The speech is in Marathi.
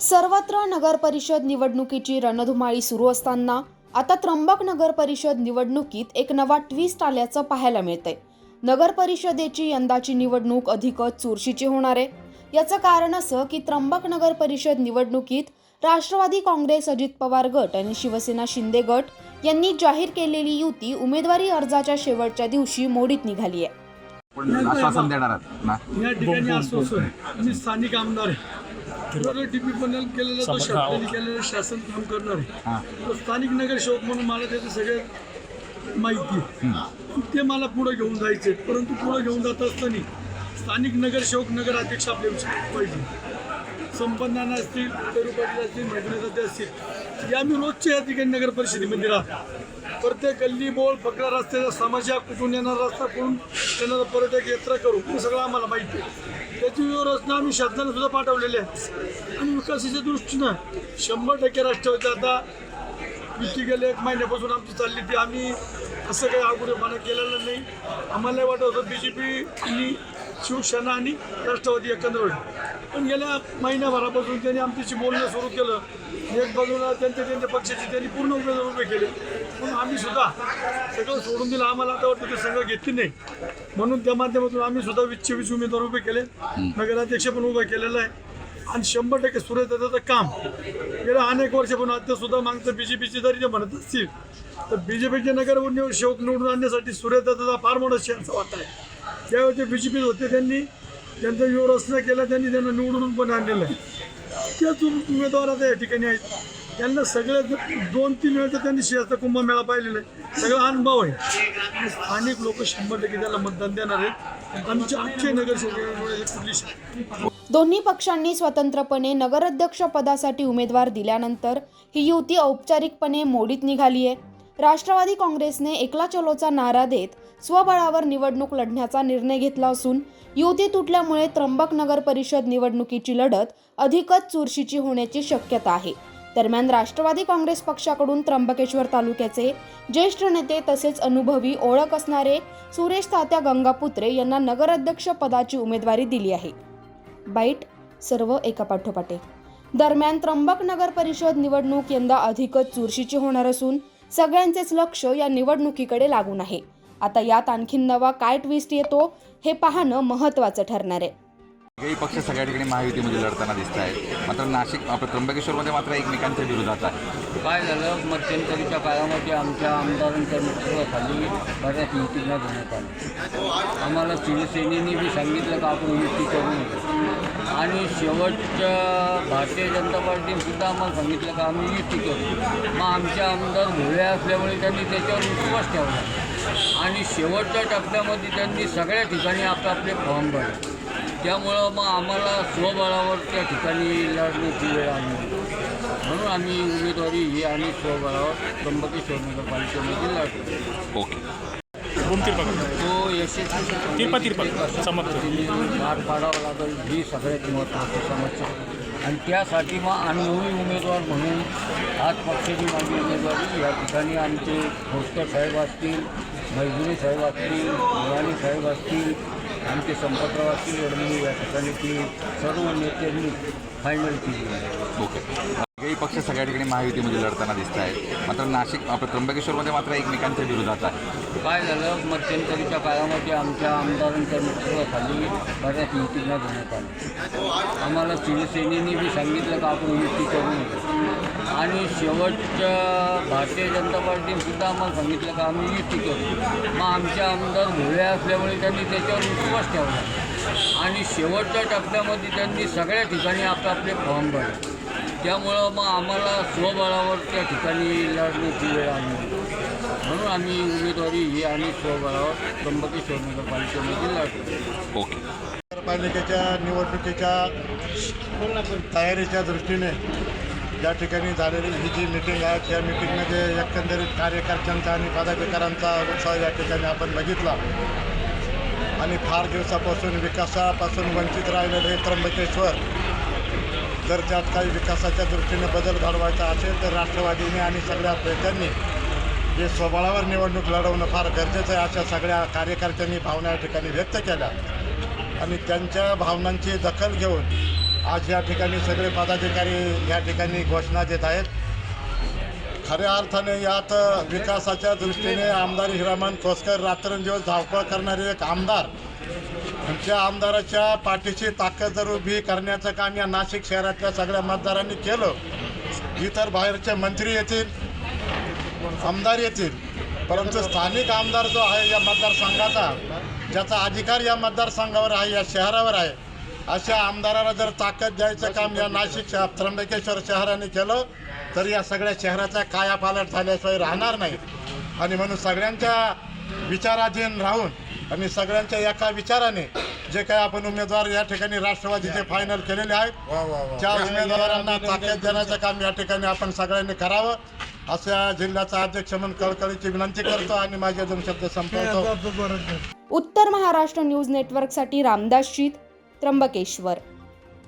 सर्वत्र नगर परिषद निवडणुकीची रणधुमाळी सुरू असताना आता त्र्यंबक नगर परिषद निवडणुकीत एक नवा ट्विस्ट आल्याचं पाहायला मिळतंय. नगर परिषदेची यंदाची निवडणूक अधिकच चुरशीची होणार आहे. याचं कारण असं की त्र्यंबक नगर परिषद निवडणुकीत राष्ट्रवादी काँग्रेस अजित पवार गट आणि शिवसेना शिंदे गट यांनी जाहीर केलेली युती उमेदवारी अर्जाच्या शेवटच्या दिवशी मोडीत निघाली आहे पण आश्वासन देणार आहात ना? या ठिकाणी आश्वासन. मी स्थानिक आमदार आहे. डीपी पॅनल केलेलं तो शासनाने केलेलं शासन काम करणार हां. आहे तो स्थानिक नगरसेवक म्हणून मला त्याचं सगळे माहिती आहे. ते मला पुढे घेऊन जायचे परंतु पुढे घेऊन जात असताना स्थानिक नगरसेवक नगराध्यक्ष आपल्या पाहिजे संपन्नाना असतील पेरू पाटील असतील मैत्रिणी असतील. या मी रोजच्या या ठिकाणी नगर परिषदेमध्ये राहतो. प्रत्येक गल्ली बोळ फकरा रस्त्याचा समाजा कुठून येणार रस्ता कोण येणारा पर्यटक यात्रा करू हे सगळं आम्हाला माहिती आहे. त्याची व्यवस्था आम्ही शासनाने सुद्धा पाठवलेली आहे. आणि विकासाच्या दृष्टीनं शंभर टक्के राष्ट्रवादी आता विकी गेले एक महिन्यापासून आमची चालली ती. आम्ही असं काही आगुरेपणा केलेलं नाही. आम्हाला वाटत होतं बी जे पी आणि शिवसेना आणि राष्ट्रवादी एकत्र होईल. पण गेल्या महिन्याभरापासून त्यांनी आमच्याशी बोलणं सुरू केलं एक बाजूला त्यांच्या त्यांच्या पक्षाचे त्यांनी पूर्ण उमेदवार उभे केले. म्हणून आम्ही सुद्धा सगळं सोडून दिलं. आम्हाला आता वाटतं ते सगळं घेतली नाही. म्हणून त्या माध्यमातून आम्ही सुद्धा वीसशे वीस उमेदवार उभे केले. नगराध्यक्ष पण उभा केलेला आहे. आणि शंभर टक्के सूर्यदादाचं काम. गेल्या अनेक वर्षापासून आता सुद्धा मागतं बी जे पीची जरी ते म्हणत असतील तर बी जे पीचे नगर शेवट शेवक निवडून आणण्यासाठी सूर्यदादाचा फार मोठा शेअरचा वाटा आहे. त्यावेळी ते बी जे पी होते त्यांनी त्यांचा व्यवस्था केला त्यांनी त्यांना निवडून पण आणलेलं आहे. त्याच उमेदवार आता या ठिकाणी. आहेत त्यांना सगळ्या दोन तीन वेळेचा त्यांनी शेअरचा कुंभमेळा पाहिलेला आहे. सगळा अनुभव आहे. आणि स्थानिक लोक शंभर टक्के त्याला मतदान देणार आहेत. आमच्या अक्षय नगरसेवक दोन्ही पक्षांनी स्वतंत्रपणे नगराध्यक्ष पदासाठी उमेदवार दिल्यानंतर ही युती औपचारिकपणे मोडीत निघाली आहे. राष्ट्रवादी काँग्रेसने एकला चलोचा नारा देत स्वबळावर निवडणूक लढण्याचा निर्णय घेतला असून युती तुटल्यामुळे त्र्यंबक नगर परिषद निवडणुकीची लढत अधिकच चुरशीची होण्याची शक्यता आहे. दरम्यान राष्ट्रवादी काँग्रेस पक्षाकडून त्र्यंबकेश्वर तालुक्याचे ज्येष्ठ नेते तसेच अनुभवी ओळख असणारे सुरेश तात्या गंगापुत्रे यांना नगराध्यक्ष पदाची उमेदवारी दिली आहे. बाईट सर्व एका पाठोपाठे. दरम्यान त्र्यंबक नगर परिषद निवडणूक यंदा अधिकच चुरशीची होणार असून सगळ्यांचेच लक्ष या निवडणुकीकडे लागून आहे. आता यात आणखीन नवा काय ट्विस्ट येतो हे पाहणं महत्त्वाचं ठरणार आहे. काही पक्ष सगळ्या ठिकाणी महायुतीमध्ये लढताना दिसत आहेत. मात्र नाशिक आपलं त्र्यंबकेश्वरमध्ये मात्र एकमेकांच्या विरोधात आहे. काय झालं? मध्यंतरीच्या काळामध्ये आमच्या आमदारांच्या नेतृत्वाखाली बऱ्याच युतीला घेण्यात आलं. आम्हाला शिवसेनेने बी सांगितलं का आपण युती करू आणि शेवटच्या भारतीय जनता पार्टीने सुद्धा आम्हाला सांगितलं का आम्ही युती करू मग आमचे आमदार भोळे असल्यामुळे त्यांनी त्याच्यावर विश्वास ठेवला. आणि शेवटच्या टप्प्यामध्ये त्यांनी सगळ्या ठिकाणी आपापले फॉर्म भरले. त्यामुळं मग आम्हाला स्वबळावर त्या ठिकाणी लढण्याची वेळ आली. म्हणून आम्ही उमेदवारी ही आणि स्वबळावर त्र्यंबकेश्वर नगरपालिकेमध्ये लढतो ओके. तो यशस्वी तिरपा तिरपा. समर्थ पार पाडावा लागेल. ही सगळ्यात महत्त्वाची समस्या. आणि त्यासाठी मग अनुभवी उमेदवार म्हणून आज पक्षाची माझी उमेदवारी या ठिकाणी आमचे भोसकर साहेब असतील मैजुरी साहेब असतील मुराणी साहेब असतील आमचे संपतराव असतील या ठिकाणी ती सर्व नेत्यांनी फायनल केली आहे. ओके हे पक्ष सगळ्या ठिकाणी महायुतीमध्ये लढताना दिसत आहेत. मात्र नाशिक आपलं त्र्यंबकेश्वरमध्ये मात्र एकमेकांच्या विरोधात आहे. काय झालं? मध्यंतरीच्या काळामध्ये आमच्या आमदारांच्या नेतृत्वाखाली बऱ्याच युतीला घेण्यात आलं. आम्हाला शिवसेनेने बी सांगितलं का आपण युती करू आणि शेवटच्या भारतीय जनता पार्टीने सुद्धा आम्हाला सांगितलं का आम्ही युती करू मग आमचे आमदार भोळे असल्यामुळे त्यांनी त्याच्यावर विश्वास ठेवला. आणि शेवटच्या टप्प्यामध्ये त्यांनी सगळ्या ठिकाणी आपापले फॉर्म भरले. त्यामुळं मग आम्हाला स्वबळावर त्या ठिकाणी लढण्याची वेळ आली. म्हणून आम्ही उमेदवारी ही आणि स्वबळावर त्र्यंबकेश्वर नगरपालिकेमध्ये लढतो. ओके. नगरपालिकेच्या निवडणुकीच्या तयारीच्या दृष्टीने या ठिकाणी झालेली ही जी मिटिंग आहे त्या मिटिंगमध्ये एकंदरीत कार्यकर्त्यांचा आणि पदाधिकाऱ्यांचा उत्साह या ठिकाणी आपण बघितला. आणि फार दिवसापासून विकासापासून वंचित राहिलेलं हे त्र्यंबकेश्वर जर त्यात काही विकासाच्या दृष्टीने बदल घडवायचा असेल तर राष्ट्रवादीने आणि सगळ्या नेत्यांनी जे स्वबळावर निवडणूक लढवणं फार गरजेचं आहे अशा सगळ्या कार्यकर्त्यांनी भावना या ठिकाणी व्यक्त केल्या. आणि त्यांच्या भावनांची दखल घेऊन आज या ठिकाणी सगळे पदाधिकारी या ठिकाणी घोषणा देत आहेत. खऱ्या अर्थाने यात विकासाच्या दृष्टीने आमदार हिरामन कोसकर रात्रंदिवस धावपळ करणारे एक आमदार आमच्या आमदाराच्या पाठीची ताकद जर उभी करण्याचं काम या नाशिक शहरातल्या सगळ्या मतदारांनी केलं इतर बाहेरचे मंत्री येतील आमदार येतील. परंतु स्थानिक आमदार जो आहे या मतदारसंघाचा ज्याचा अधिकार या मतदारसंघावर आहे या शहरावर आहे अशा आमदाराला जर ताकद द्यायचं काम या नाशिक शहर त्र्यंबकेश्वर शहराने केलं तर या सगळ्या शहराचा कायापालट झाल्याशिवाय राहणार नाही. आणि म्हणून सगळ्यांच्या विचाराधीन राहून आणि सगळ्यांच्या एका विचाराने जे काही आपण उमेदवार या ठिकाणी राष्ट्रवादीचे फायनल केलेले आहेत त्या उमेदवारांना ताकद देण्याचं काम या ठिकाणी आपण सगळ्यांनी करावं. अशा जिल्ह्याचा अध्यक्ष म्हणून कळकळीची विनंती करतो आणि माझे दोन शब्द संपवतो. उत्तर महाराष्ट्र न्यूज नेटवर्कसाठी रामदास शीत त्र्यंबकेश्वर.